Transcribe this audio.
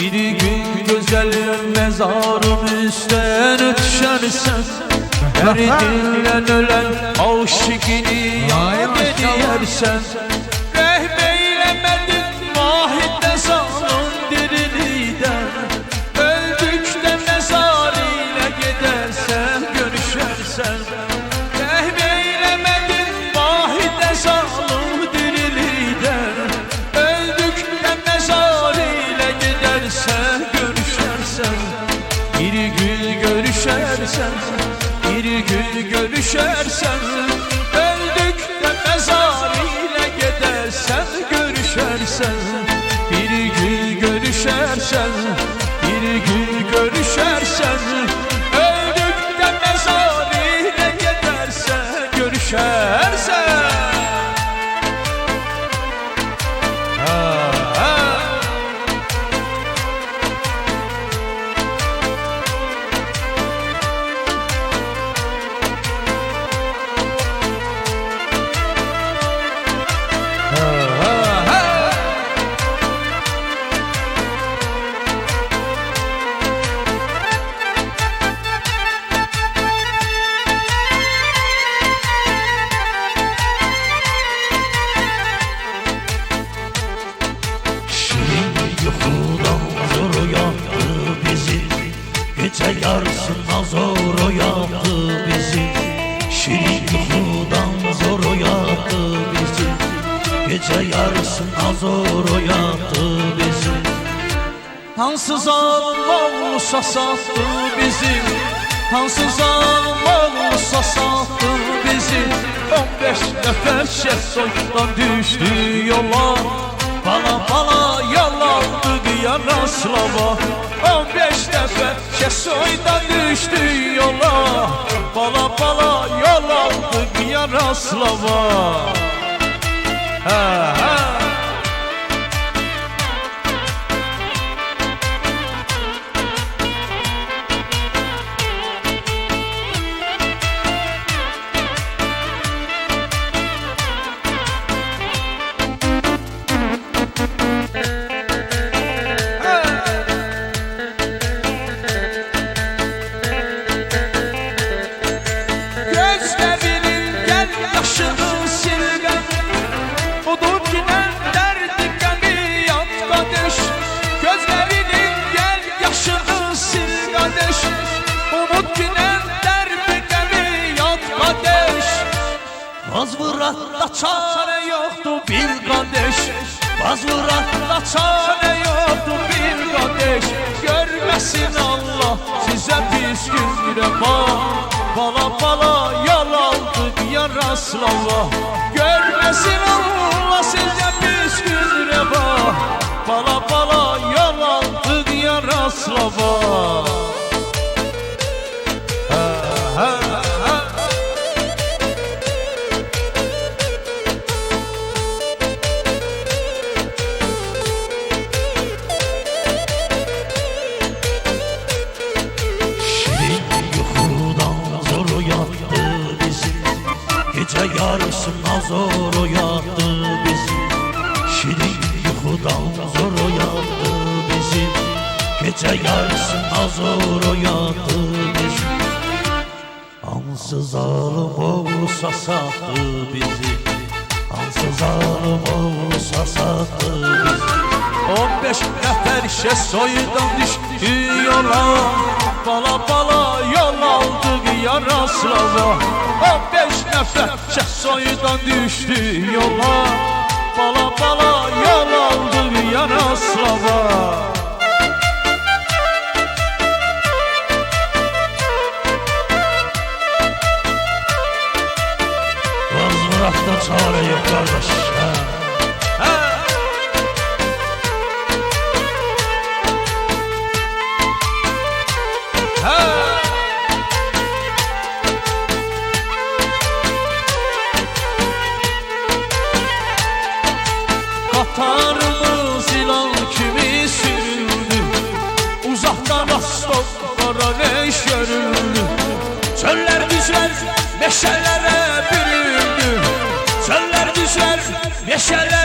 Bir gün güzelim mezarım üstüne düşersen Her dinlen ölen aşıkini yad edersen gün görüşersen Öldükte mezar ile gidersen görüşersen. Bir gün görüşersen Bir gün görüşersen Gece yarısına zor uyandı bizi. Şirin yuhudan zor uyandı bizi. Gece yarısına zor uyandı bizi. Hansı zalim olmuşsa sattı bizi. Hansı zalim olmuşsa sattı bizi. 15 nefer şef soydan düştü yola. Bala bala yol aldık ya 15 nefer şef soydan düştü yola. Bala bala yol aldık ya raslama Ha yaşını silgen Unup giden derdi gemi yat kardeş. Gözlerinin gel yaşını sil kardeş. Umut giden derdi gemi yat kardeş. Mazmuratta çare yoktu bir kardeş. Mazmuratta çare yoktu bir kardeş. Görmesin Allah size pis gün reva Bala bala aldık ya Rasulallah Görmesin Allah. Size pis gün reva. Bala bala yol aldık ya Rasulallah yarısına zor uyandı bizi. Şirin yuhudan zor uyandı bizi. Gece yarısına zor uyandı bizi. Ansız zalim olsa sattı bizi. Ansız zalim olsa sattı bizi. 15 nefer şe soydan düştü yola. Bala bala yol aldık ya Rasulallah 15 nefer şe soydan düştü yola. Bala bala yol aldık ya Rasulallah Vaz bırak da çare yok kardeş. Ha. Katarımız ilan kimi sürüldü Uzaktan astoklara leş görüldü. Çöller düşer meşelere büründü. Çöller düşer meşelere